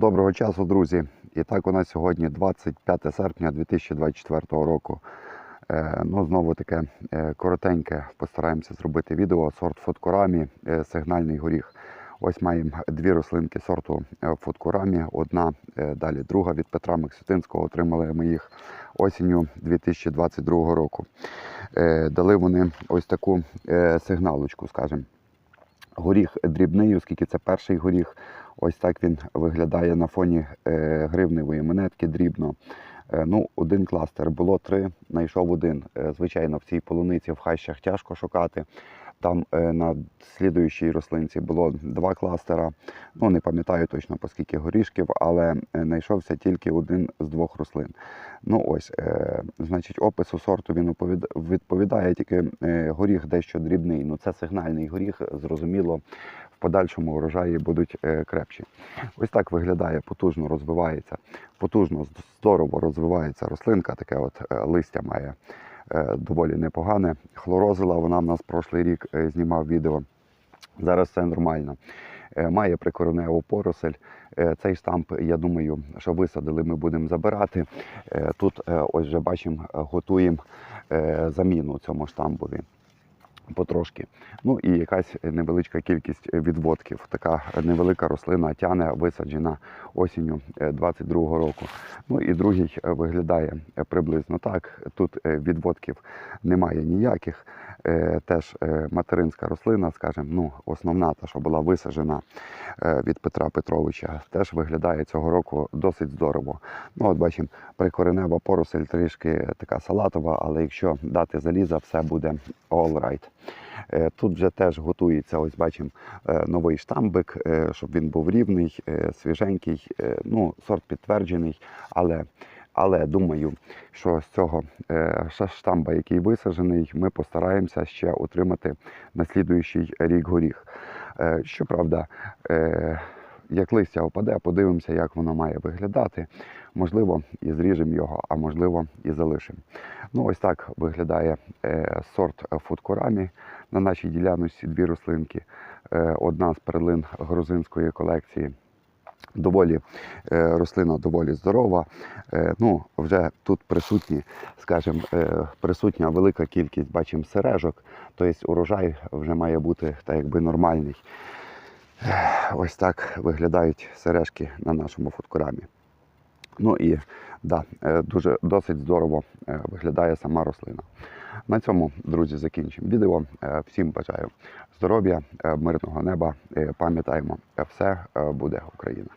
Доброго часу, друзі. І так у нас сьогодні 25 серпня 2024 року. Е, Ну, знову таке е, коротеньке постараємося зробити відео. Сорт фоткорамі, е, сигнальний горіх. Ось маємо дві рослинки сорту е, фоткорамі. Одна, е, далі друга від Петра Максютинського. Отримали ми їх осінню 2022 року. Е, Дали вони ось таку е, сигналочку, скажімо. Горіх дрібний, оскільки це перший горіх. Ось так він виглядає на фоні е, гривневої монетки дрібно. Е, ну, один кластер було три, знайшов один. Е, звичайно, в цій полуниці в хащах тяжко шукати. Там е, на слідуючій рослинці було два кластера. Ну, не пам'ятаю точно по скільки горішків, але знайшовся тільки один з двох рослин. Ну ось, значить, опису сорту він відповідає тільки горіх дещо дрібний. Ну це сигнальний горіх, зрозуміло, подальшому урожаї будуть е, крепші. Ось так виглядає, потужно розвивається, потужно, здорово розвивається рослинка, таке от е, листя має е, доволі непогане. Хлорозила вона в нас прошлий рік знімав відео. Зараз все нормально. Має прикореневу поросель. Цей штамп, я думаю, що висадили, ми будемо забирати. Тут ось вже бачимо, готуємо заміну цьому штампові. Потрошки. Ну і якась невеличка кількість відводків. Така невелика рослина тяне, висаджена осінню 22-го року. Ну і другий е, виглядає е, приблизно так. Тут е, відводків немає ніяких. Е, Теж е, материнська рослина, скажімо, ну, основна, та, що була висаджена е, від Петра Петровича, теж виглядає цього року досить здорово. Ну, от бачимо, прикоренева поросель трішки така салатова, але якщо дати заліза, все буде all right. Е, Тут вже теж готується, ось бачимо, е, новий штамбик, е, щоб він був рівний, свіженький. Ну, сорт підтверджений, але, але думаю, що з цього штамба, який висаджений, ми постараємося ще отримати на слідуючий рік горіх. Щоправда, як листя опаде, подивимося, як воно має виглядати. Можливо, і зріжемо його, а можливо, і залишимо. Ну, ось так виглядає е, сорт фудкорамі на нашій ділянці дві рослинки. Е, одна з перлин грузинської колекції. Доволі е, рослина доволі здорова. Ну, вже тут присутні, скажімо, присутня велика кількість, бачимо, сережок, тобто урожай вже має бути так якби нормальний. Ось так виглядають сережки на нашому фоткорамі. Ну і да, е, дуже досить здорово е, виглядає сама рослина. На цьому, друзі, закінчимо відео. Е, Всім бажаю здоров'я, мирного неба. Пам'ятаємо, все буде Україна.